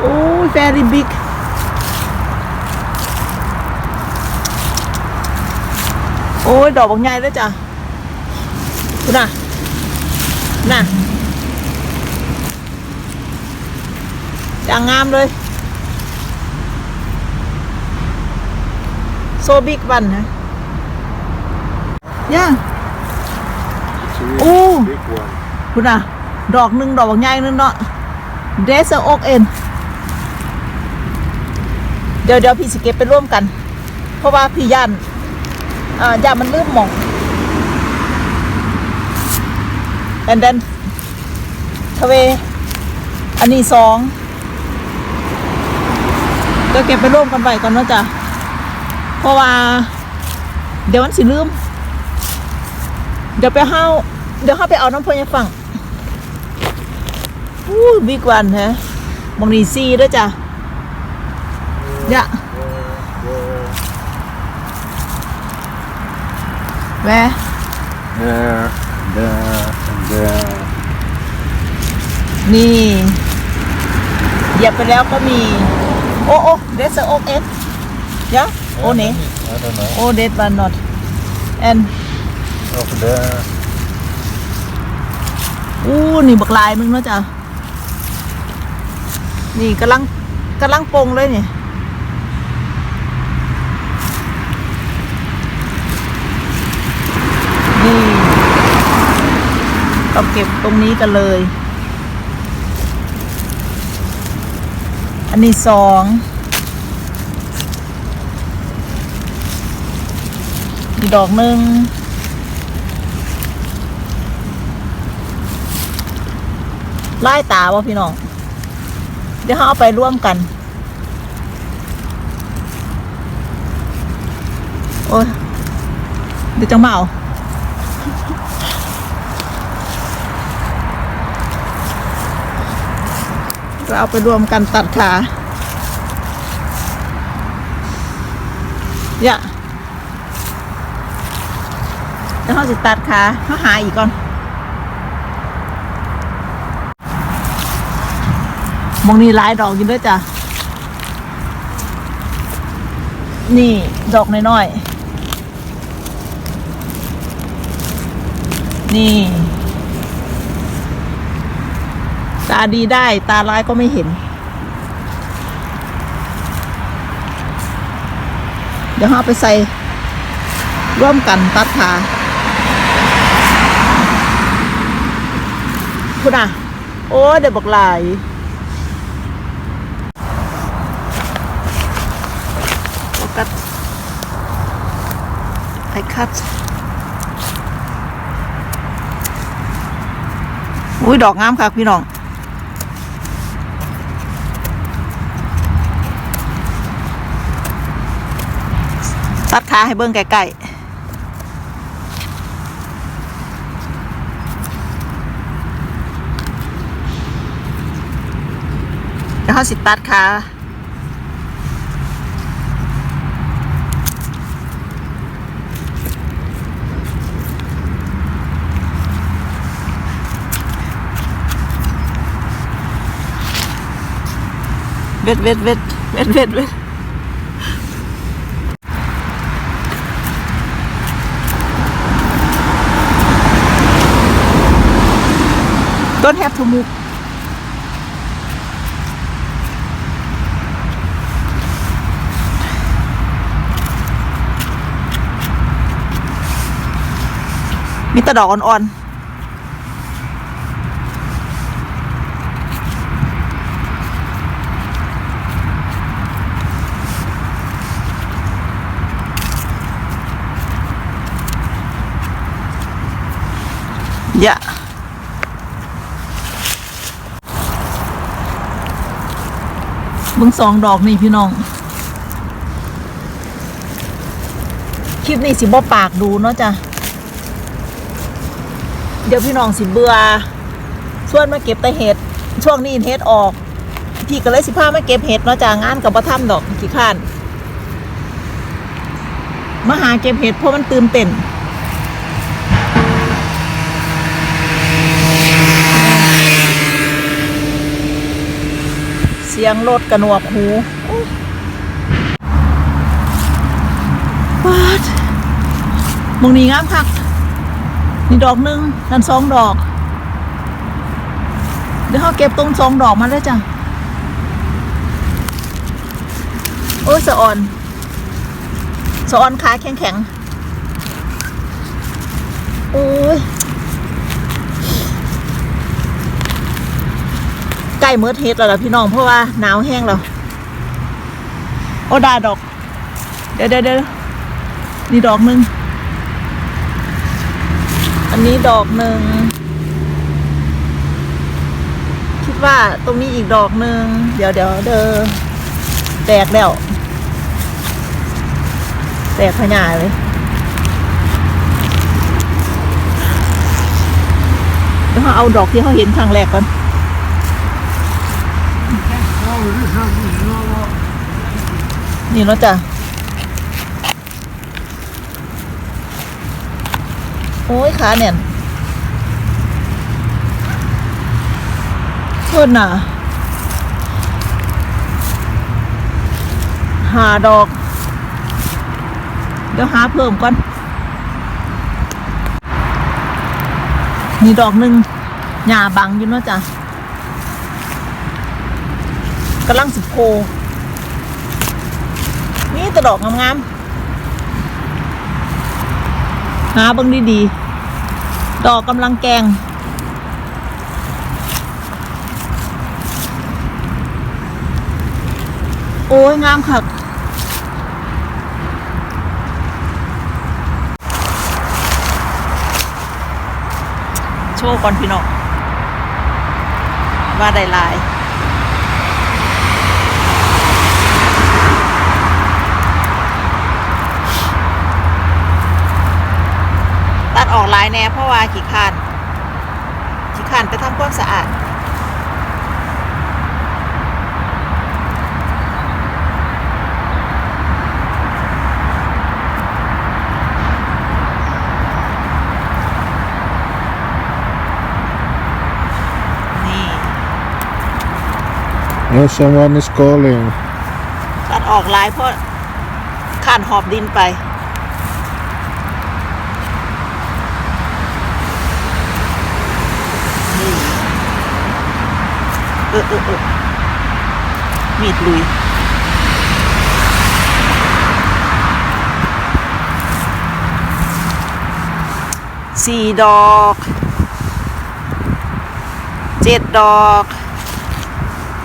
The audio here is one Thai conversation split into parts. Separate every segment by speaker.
Speaker 1: โอ้ย very big โอ้ยดอกบางใหญ่เลยจ้ะคุณน่ะน่ะจางงามเลยโซบิกวันนะย่า
Speaker 2: It's a
Speaker 1: Ooh.
Speaker 2: really big one.
Speaker 1: คุณน่ะ ดอกหนึ่งดอกบางใหญ่หนึงเนาะเดซโอก เดี๋ยวเดี๋ยวพี่สิเก็บไปร่วมกัน เพราะว่าพี่ย่านอ่าย่านมันลืมหมอง and then ทเว อันนี้สองเดี๋ยวเก็บไปร่วมกันไว้ก่อนเนาะจ้ะเพราะว่า เดี๋ยวมันสิลืม เดี๋ยวไปเฮาเดี๋ยวเฮาไปเอาน้ำพลยังฝั่งอู้บิ๊กวันฮะมองนี่ซีด้วยจ้ะ เนี่ย
Speaker 2: There,
Speaker 1: แหว
Speaker 2: there, there, and there.
Speaker 1: นี่เหยียบไปแล้วก็มี โอ้โอ้เดสโอเอสยะโอ้เน
Speaker 2: I don't know.
Speaker 1: โอ้เดสวัน not and
Speaker 2: Over there.
Speaker 1: อู้นี่บักลายมึงเนาะจ้ะนี่กำลังกำลังปงเลยเนี่ยนี่ เราเก็บตรงนี้กันเลย อันนี้สองมีดอกหนึ่งไล่ตาวะพี่น้อง เดี๋ยวเขาเอาไปร่วมกัน โอ้ยเดี๋ยวจังมาเอา เราเอาไปรวมกันตัดขาอย่าเดี๋ยวเขาจะตัดขาเขาหาอีกก่อนมองนี่ลายดอกอยู่ด้วยจ้ะ นี่ดอกน้อยๆนี่ ตาดีได้ตาร้ายก็ไม่เห็น เดี๋ยวเราเอาไปใส่ร่วมกันตัดขาคุณอะ โอ้เดี๋ยวบอกหลายโฟกัสไอคัดอุ้ย ดอกงามค่ะ พี่น้อง ตัดขา ให้เบิ้งใกล้ๆแล้วเขาสิตัดขาเวทเวทเวทเวทเวท don't have to move มีตะดอกอ่อนๆ มึงสองดอกนี่พี่น้อง คลิปนี้สิบ่ปากดูเนาะจ้ะ เดี๋ยวพี่น้องสิเบื่อส่วนมาเก็บแต่เห็ด ช่วงนี้เห็ดออก พี่ก็เลยสิพามาเก็บเห็ดเนาะจ้ะงานกับบ่ทำดอกขี้ข้าน มาหาเก็บเห็ดเพราะมันตื่นเต้น สีสียงรถกระหนวกหูโอ้าดมองนี้งามคักนี่ดอกหนึ่งนั่นสองดอก เดี๋ยวเขาเก็บตรงสองดอกมาเลยจ้ะ โอ้ยสะออน สะออนขาแข็งแข็งโอ้ย ใก ล้เมื่อเทสแล้วล่ะพี่น้องเพราะว่าหนาวแห้งแล้วโอ้ด้ดอก เดี๋ยวเดี๋ยวเดี๋ยวนี่ดอกหนึ่งอันนี้ดอกหนึ่งคิดว่าตรงนี้อีกดอกหนึ่งเดี๋ยวเดี๋ยวเดอแตกแล้ว แตกพญาเลยเดี๋ยวเขาเอาดอกที่เขาเห็นครั้งแรกก่อน นี่เนาะจ้ะโอ้ยขาเนี่ยโทษน่ะหาดอก เดี๋ยวหาเพิ่มก่อนมีดอกหนึ่งหญ้าบังอยู่เนาะจ้ะ กำลังสิโพนี่ตะดอกงามๆหาบังดีๆ ดอกกำลังแกง โอ้ย งามค่ะโชว์ก่อนพี่น้องว่าได้ลาย ออกหลายแน่เพราะว่าขี้คร้านขี้คร้านไปทำความสะอาดนี่
Speaker 2: Oh, someone is calling.
Speaker 1: ตัดออกหลายเพราะข้านหอบดินไป นี่ เออเออเออ มีดลุยสี่ดอกเจ็ดดอก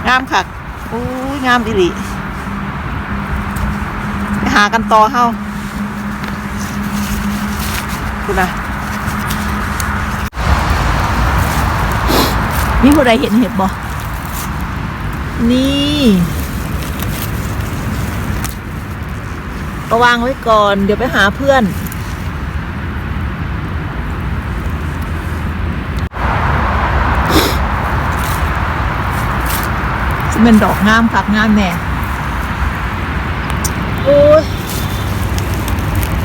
Speaker 1: งามค่ะอุ้ยงามอีหลีไปหากันต่อเฮาคุณนะมีผู้ใดเห็นเห็ดบ่ นี่ ก็วางไว้ก่อน เดี๋ยวไปหาเพื่อนซึ่งเป็นดอกงามคักงามแน่โอ้ย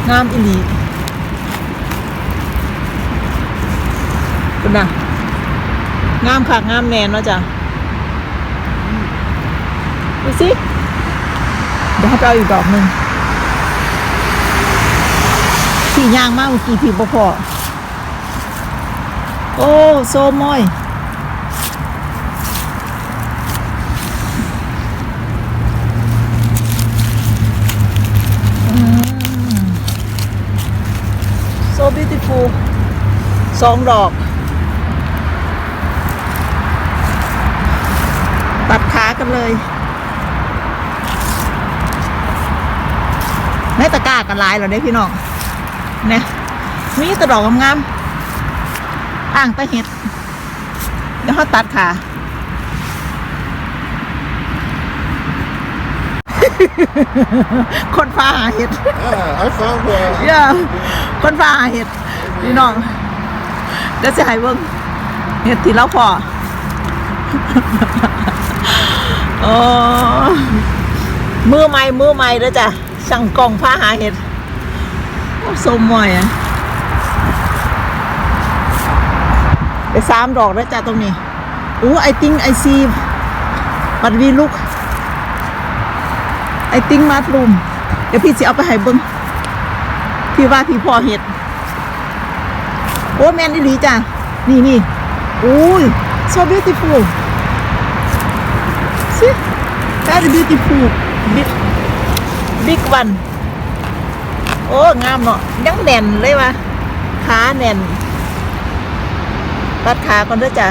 Speaker 1: งามอีหลีคุณน่ะงามคักงามแน่เนาะจ้ะ ดูสิเดี๋ยวเขาไปเอาอีกดอกหนึ่งที่ยางมากเมื่อกี้พี่บ่พอโอ้โซมอย so beautiful สองดอกตัดขากันเลย ในตะ กร้ากันหลายเหรอเด้พี่น้องเนี่ยมีแตะดอกงามๆอ่างตะเห็ดเดี๋ยวเขาตัดขาคนฟ้าหาเห็ด
Speaker 2: Ah, I found one.
Speaker 1: เย่าคนฟ้าหาเห็ดพี่น้องเดี๋ยวจะให้เบิ่งเห็ดที่เราพอโอ้มือใหม่มือใหม่แล้วจ้ะ สั่งกล่องผ้าหาเห็ดโอ้สมมอยอะไปสามดอกแล้วจ้ะตรงนี้โอ้ไอติงไอซีบัดวีลุกไอติ้งมารูมเดี๋ยวพี่สิเอาไปให้เบิ้งพี่ว่าพี่พ่อเห็ด โอ้แมนอีหลีจ้ะ นี่นี่อุ้ย so beautiful see very beautiful big big one โอ้ งามเนาะยังแน่นเลยวะขาแน่นตัดขาก่อนเด้อจ้ะ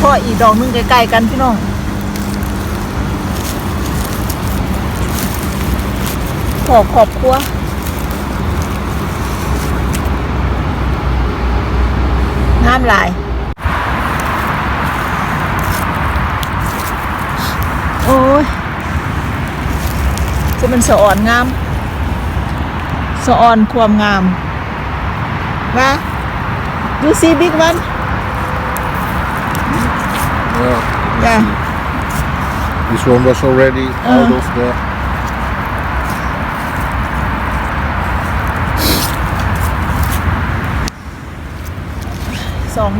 Speaker 1: พ่ออีดอกนึงใกล้ๆกันพี่น้องขอขอบครัวงามหลาย จะเป็นสะอ่อนงาม สะอ่อนความงามว่า you see big one
Speaker 2: Yeah.
Speaker 1: yeah
Speaker 2: This one was already out
Speaker 1: Uh.
Speaker 2: of the.
Speaker 1: สอง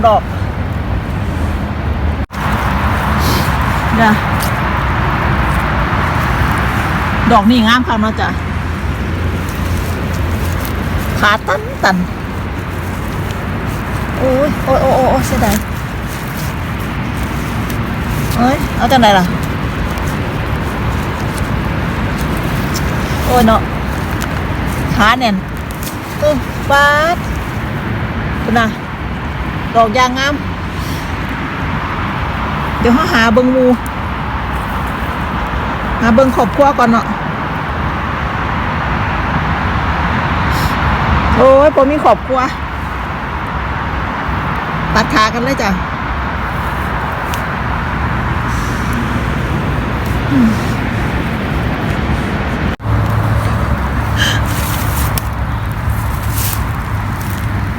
Speaker 1: ดอกนี่งามคักเนาะจ้ะขาตันตันโอ้ยโอ้ยโอ้ยโอ้ยเสียดายเอ้ยเอาจากไหนล่ะ โอ้ยเนาะขาแน่นเออปาดคุณนะดอกยางงาม เดี๋ยวเขาหาเบิงมูหาเบิงขอบครัวก่อนเนาะ โอ้ยผมมีขอบครัวตัดขากันเลยจ้ะ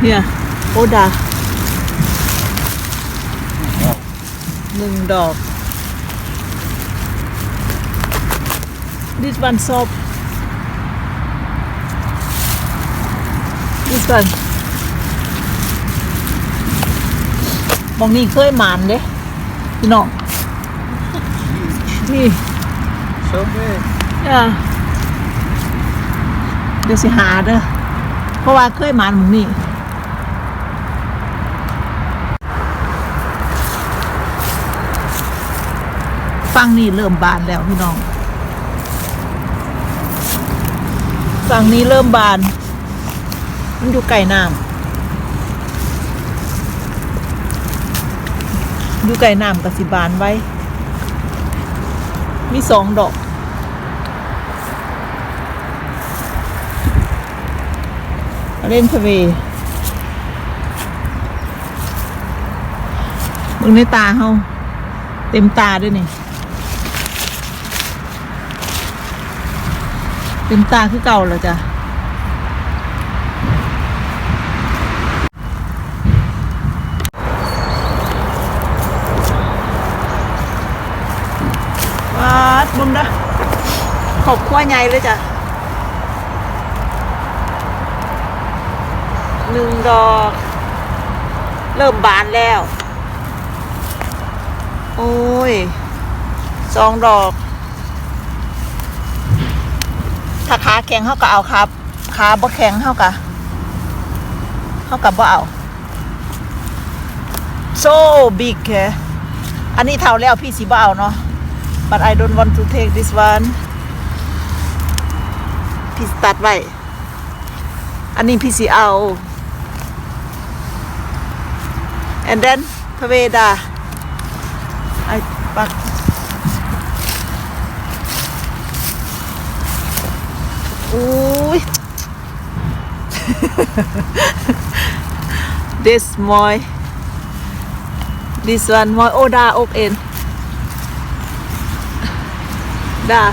Speaker 1: เนี่ยโอดาหนึ่งดอก this one soft this one บองนี่เคยหมานเด้พี่น้องนี่
Speaker 2: So big.
Speaker 1: อะเดี๋ยวสิหาเด้อเพราะว่าเคยหมานหมองนี่ฟังนี่เริ่มบานแล้วพี่น้องฝั่งนี้เริ่มบาน มันอยู่ไก่น้ำอยู่ไก่น้ำกับสิบานไว้ มีสองดอกเล่นพะเวมึงในตาเฮาเต็มตาด้วยนี่ เต็มตาคือเก่าแล้วจ้ะ ว้าดมึงนะ ขั้วใหญ่เลยจ้ะหนึ่งดอก เริ่มบานแล้ว โอ้ยสองดอก ถ้าขาแข็งเขาก็เอาครับขาบ่แข็งเขากะเขากับบ่เอา so big แค่อันนี้เท่าแล้วพี่สิบ่เอาเนาะ but I don't want to take this one พี่ตัดไว้ อันนี้พี่สิเอา and then พระเวดาไอ้ปักอุ้ย this moi this one moi โอดาอกเอ็นดา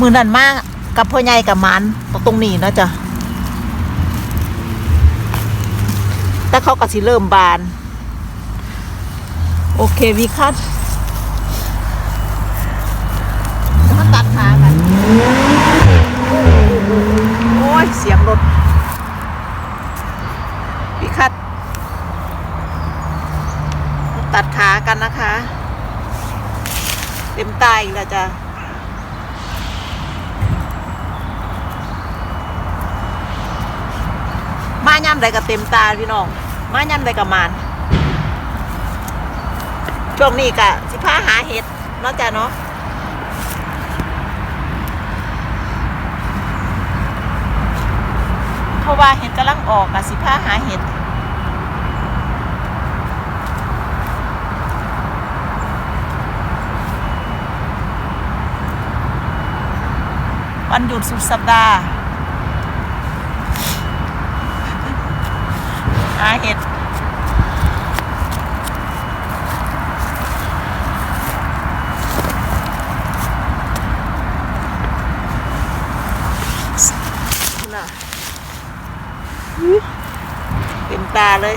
Speaker 1: มือนั่นมากกับพ่อใหญ่กับมันตรงนี้นะจ๊ะแต่เขาก็สิเริ่มบาน โอเค วิคัท มันตัดขากัน โอ้ย เสียงรถ กันนะคะ เต็มตาอีกแล้วจ้ะมาย่ำ ใดก็เต็มตาพี่น้อง มาย่ำใดก็มานช่วงนี้กะสิพาหาเห็ดนาะจ้ะเนาะเพราะว่าเห็ดกำลังออกอะสิพาหาเห็ดวันหยุดสุดสัปดาห์ หาเห็ด น่ะอุ๊ยเต็มตาเลย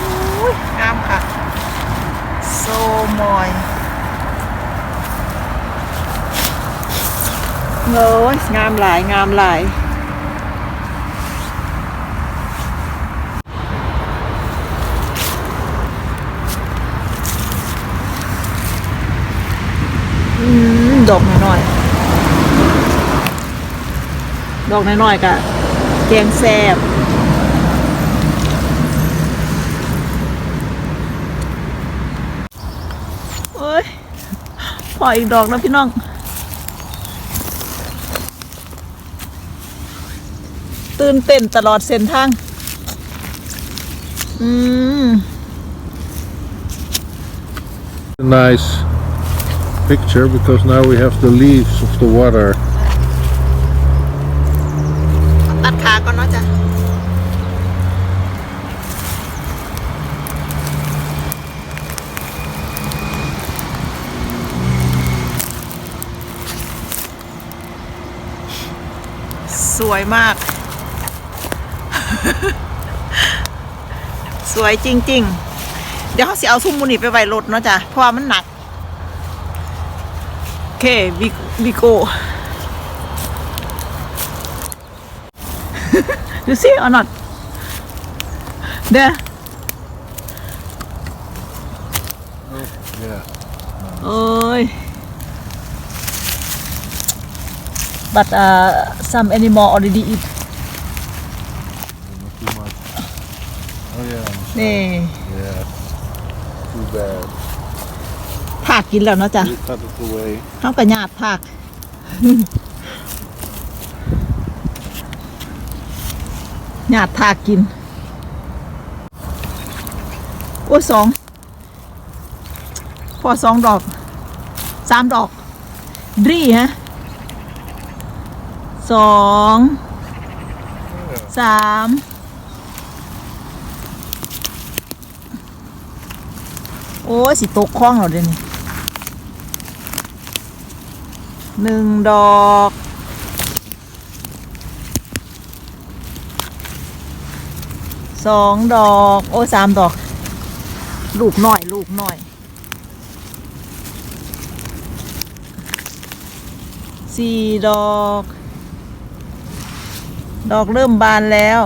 Speaker 1: อุ๊ยงามค่ะ โซมอยโอ้ยงามหลายงามหลายอดอกน้อยๆดอกน้อยๆกะแกงแซ่บเอ้ยพออีกดอกแล้วพี่น้อง ตื่นเต้นตลอดเส้นทาง อืม
Speaker 2: A nice picture because now we have the leaves of the water.
Speaker 1: ตัดขาก่อนเนาะจ้ะ สวยมาก สวยจริง ๆ เดี๋ยวเขาสิเอาซุ้มมูนี่ไปไว้รถเนาะจ้ะ เพราะว่ามันหนัก โอเคบิบิโก you see or not there
Speaker 2: Yeah.
Speaker 1: โอ้ย but uh, some animal already eat
Speaker 2: Not too much. Oh yeah.
Speaker 1: นี่
Speaker 2: Yeah. Too bad.
Speaker 1: ถากกินแล้วเนาะจ้ะ
Speaker 2: We cut it away.
Speaker 1: ข้าวกระยาดถากหยาดถากกิน โอ้ยสอง พอสองดอก สามดอก ดรีฮะ สอง สาม อ้สิตกคล้องเราเดี๋ยวนี้หนึ่งดอกสองดอก โอ้สามดอก ลูกหน่อย ลูกหน่อยสี่ดอก ดอกเริ่มบานแล้ว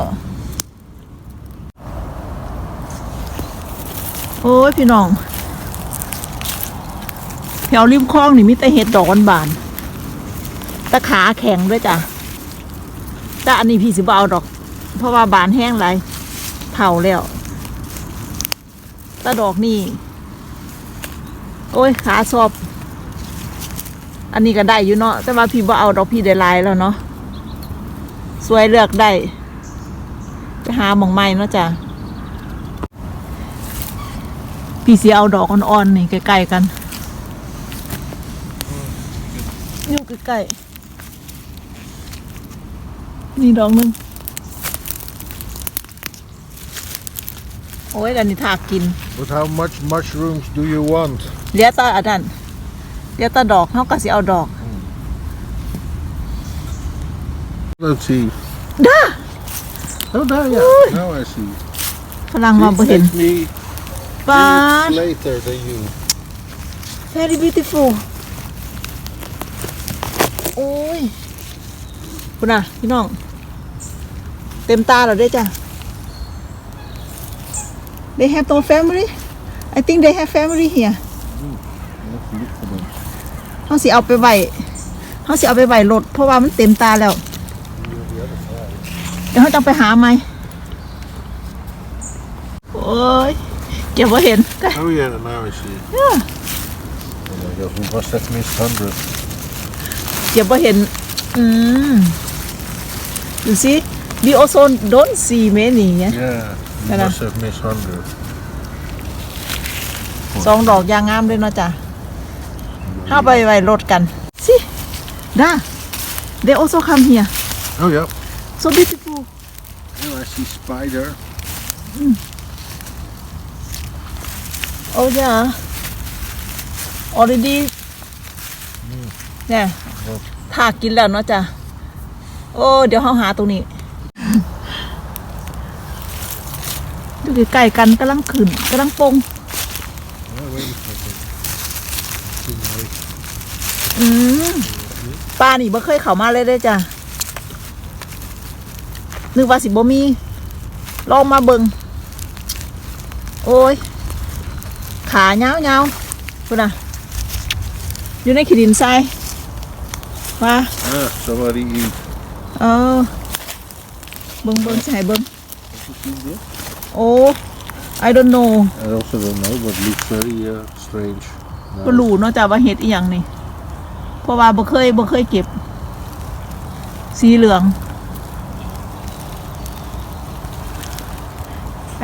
Speaker 1: โอ้ยพี่น้อง แถวริมคลองนี่มีแต่เห็ดดอกบานตะขาแข็งด้วยจ้ะแต่อันนี้พี่สิบเอาดอก เพราะว่าบานแห้งไรเผาแล้วตะดอกนี่ โอ้ยขาชอบ อันนี้ก็ได้อยู่เนาะแต่ว่าพี่บ่เอาดอกพี่ได้ลายแล้วเนาะสวยเลือกได้ไปหาหมองไม้เนาะจ้ะพี่สิเอาดอกอ่อนๆนี่ใกล้ๆกัน อยู่ ใกล้ๆนี่ดอกหนึง โอ้ยอันนี้ถากกิน
Speaker 2: But how much mushrooms do you want?
Speaker 1: เหลี้ยตาอันนั้นเหลี้ยตาดอกเขาก็สิเอาดอก
Speaker 2: Let's see.
Speaker 1: ด้า
Speaker 2: Oh, there, yeah.
Speaker 1: Oei.
Speaker 2: Now I see.
Speaker 1: ฝรั่งมาบ่
Speaker 2: It's
Speaker 1: เห็น
Speaker 2: actually
Speaker 1: ปาน
Speaker 2: minutes later than you.
Speaker 1: very beautiful โอ้ยคุณน่ะ พี่น้อง เต็มตาแล้วเด้อจ้ะ They have no family I think they have family here
Speaker 2: Let's look for them.
Speaker 1: เขาสิเอาไปไว้เขาสิเอาไปไว้รถเพราะว่ามันเต็มตาแล้ว เดี๋ยวเขาจะไปหาไหมโอ้ยเก็บว่าเห็น
Speaker 2: Oh yeah, now I see.
Speaker 1: Yeah.
Speaker 2: Oh my god, we must have missed hundred.
Speaker 1: เก็บว่าเห็น อืมดูสิ we also don't see many เนี่ย
Speaker 2: Yeah, we
Speaker 1: Hello.
Speaker 2: must have missed hundred.
Speaker 1: สองดอกยางงามเลยเนาะจ้ะเข้าไปไว้รถกันสิด้า they also come here
Speaker 2: Oh yeah.
Speaker 1: so beautiful
Speaker 2: Oh, I see spider.
Speaker 1: oh yeah already เนี่ยถากกินแล้วเนาะจ้ะโอ้เดี๋ยวเขาหาตรงนี้ดูใกล้กันกำลังขึ้นกำลังปงอืมปลานี่บ่เคยเข้ามาเลยเด้จ้ะนึกว่าสิบ่มี ลองมาเบิงโอ้ย ขาเงาเงาวๆพุ่นน่ะ อยู่ในขีดินทราย ว่า
Speaker 2: Ah, somebody eat.
Speaker 1: เออเบิงเบิงสิให้เบิง
Speaker 2: Have you seen this?
Speaker 1: โอ้ I don't know
Speaker 2: I also don't know, but looks very uh, strange.
Speaker 1: บ่รู้เนาะจ้ะว่าเฮ็ดอีหยังนี่ เพราะว่าบ่เคยบ่เคยเก็บ สีเหลือง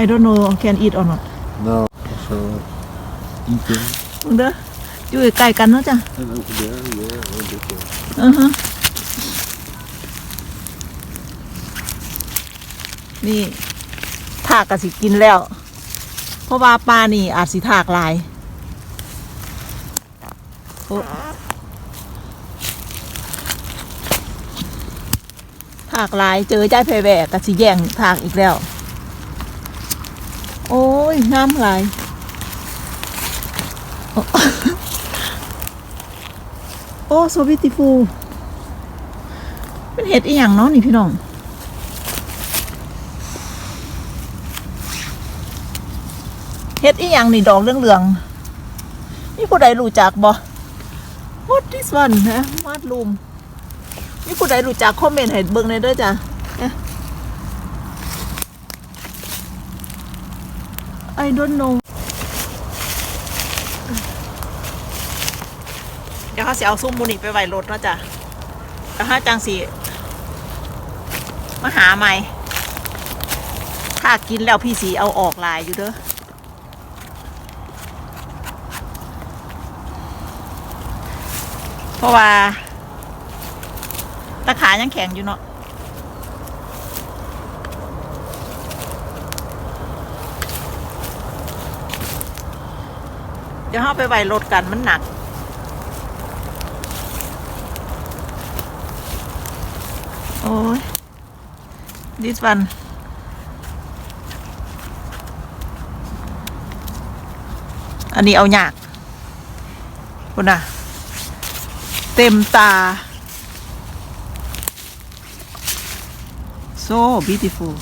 Speaker 1: I don't know can eat or not
Speaker 2: No, so eating.
Speaker 1: เบิ่งเด้อ อยู่ใกล้กันเนาะจ้ะอือฮะนี่ถากก็สิกินแล้ว เพราะว่าปลานี่อาจสิถากลายถากลายเจอใจายไผแหวกก็สิแย่งถากอีกแล้ว โอ้ยน้ำลาย อ้โอ้ so beautiful เป็นเห็ดอีหยังเนาะนี่พี่น้องเฮ็ดอีหยังนี่ดอกเหลืองๆมีผู้ใดรู้จักบ่ What this one ฮะวาดรูมมีผู้ใดรู้จักคอมเมนต์ให้เบิ่งหน่อยเด้อจ้ะเอ๊ะ I don't know เสียเขาสิเอาซุ้มมูนี่ไปไว้รถเนาะจ้ะแล้วถ้าจังสิมาหาใหม่ ถ้ากินแล้วพี่สีเอาออกลายอยู่เด้อเพราะว่า ตะขายังแข็งอยู่เนาะเดี๋ยวเราไปไว้รถกันมันหนัก โอ้ย this one อันนี้เอาหยากคุณน่ะ เต็มตา so beautiful